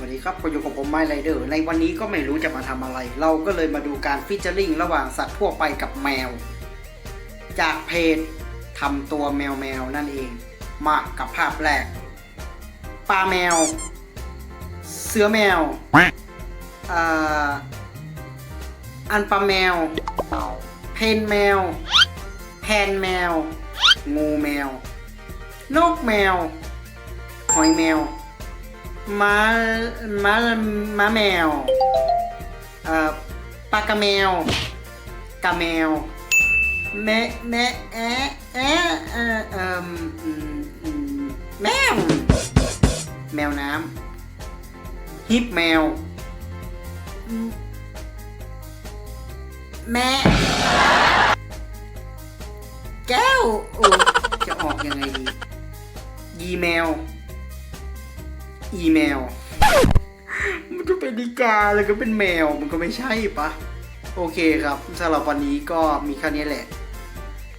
สวัสดีครับก็อยู่กับผมไมไรเดอร์ในวันนี้ก็ไม่รู้จะมาทำอะไร เราก็เลยมาดูการฟิชเจอริงระหว่างสัตว์ทั่วไปกับแมว จากเพจทำตัวแมวแมวนั่นเอง มากับภาพแรกปลาแมว เสือแมวอันปลาแมว เพนแมว แพนแมว งูแมว นกแมว หอยแมว ม้าม้าม้าแมวเอ่อปลากระแมวกระแมว แม่แม่แอะแอะเอ่อเอ่อืมแมว แมวน้ำฮิปแมว แม่แก้วโอ้จะออกยังไงดียีแมว อีเมลมันก็เป็นนิกาแล้วก็เป็นแมวมันก็ไม่ใช่ปะโอเคครับสำหรับวันนี้ก็มีแค่นี้แหละ